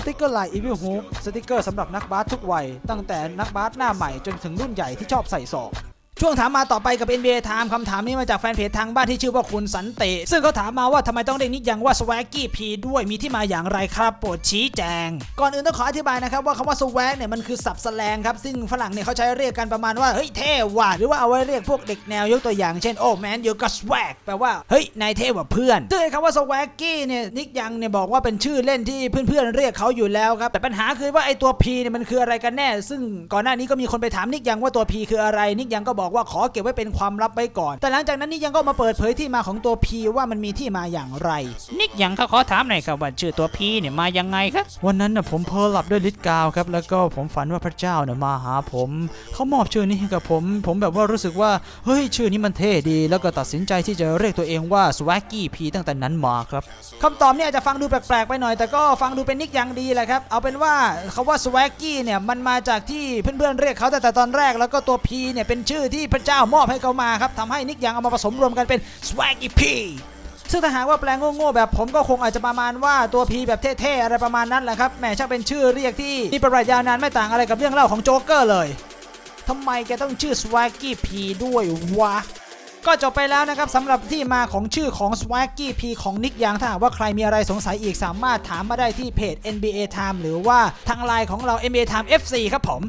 สติกเกอร์ลาย Evil Hoop สติกเกอร์สำหรับนักบาสทุกวัย ตั้งแต่นักบาสหน้าใหม่จนถึงรุ่นใหญ่ที่ชอบใส่ศอก ช่วงถามมาต่อไปกับ NBA Time คำถามนี้มาจากแฟนเพจทางบ้านที่ชื่อว่าคุณสันเต ซึ่งเขาถามมาว่าทำไมต้องเรียกนิกยังว่า Swaggy P ด้วยมีที่มาอย่างไรครับ โปรดชี้แจง ก่อนอื่นต้องขออธิบายนะครับว่าคำว่า swag เนี่ยมันคือศัพท์แสลงครับ ซึ่งฝรั่งเนี่ยเขาใช้เรียกกันประมาณว่าเฮ้ยเท่ว่ะหรือว่าเอาไว้เรียกพวกเด็กแนวยกตัวอย่างเช่น oh man you got swag แปลว่าเฮ้ยนายเท่ว่ะเพื่อนซึ่งคำว่า swaggy เนี่ยนิกยังเนี่ยบอกว่าเป็นชื่อเล่นที่เพื่อนๆเรียกเขาอยู่แล้วครับแต่ปัญหาคือว่าไอ้ตัว P เนี่ยมันคืออะไรกันแน่ ซึ่งก่อนหน้านี้ก็มีคนไปถามนิกยังว่าตัว P คืออะไรนิกยังก็บอกว่าขอเก็บไว้เป็นความลับไว้ก่อน แต่หลังจากนั้นนิกยังก็มาเปิดเผยที่มาของตัว P ว่ามันมีที่มาอย่างไร นิกยังเขาขอถามหน่อยครับว่าชื่อตัวพีเนี่ยมายังไงครับ วันนั้นน่ะผมเพ้อหลับด้วยฤทธิ์กาวครับ แล้วก็ผมฝันว่าพระเจ้าน่ะมาหาผม เขามอบชื่อนี้ให้กับผม ผมแบบว่ารู้สึกว่าเฮ้ยชื่อนี้มันเท่ดี แล้วก็ตัดสินใจที่จะเรียกตัวเองว่า Swaggy P ตั้งแต่นั้นมาครับคำตอบเนี่ยอาจจะฟังดูแปลกๆไปหน่อย แต่ก็ฟังดูเป็นนิกยังดีแหละครับ เอาเป็นว่าคาว่า Swaggy เนี่ยมันมาจากที่เพื่อนๆเรียกเขาแต่แต่ตอนแรก แล้วก็ตัว P เนี่ยเป็นชื่อที่พระเจ้ามอบให้เขามาครับทำให้นิกยังเอามาผสมรวมกันเป็น Swaggy P ซึ่งถ้าหากว่าแปลงโง่ๆแบบผมก็คงอาจจะประมาณว่าตัว P แบบเท่ๆอะไรประมาณนั้นแหละครับแหมช่างเป็นชื่อเรียกที่มีประวัติยาวนานไม่ต่างอะไรกับเรื่องเล่าของโจ๊กเกอร์เลยทำไมแกต้องชื่อ Swaggy P ด้วยวะก็จบไปแล้วนะครับสำหรับที่มาของชื่อของ Swaggy P ของนิกยางถ้าหากว่าใครมีอะไรสงสัยอีกสามารถถามมาได้ที่เพจ NBA Time หรือว่าทางไลน์ของเรา NBA Time FC ครับผม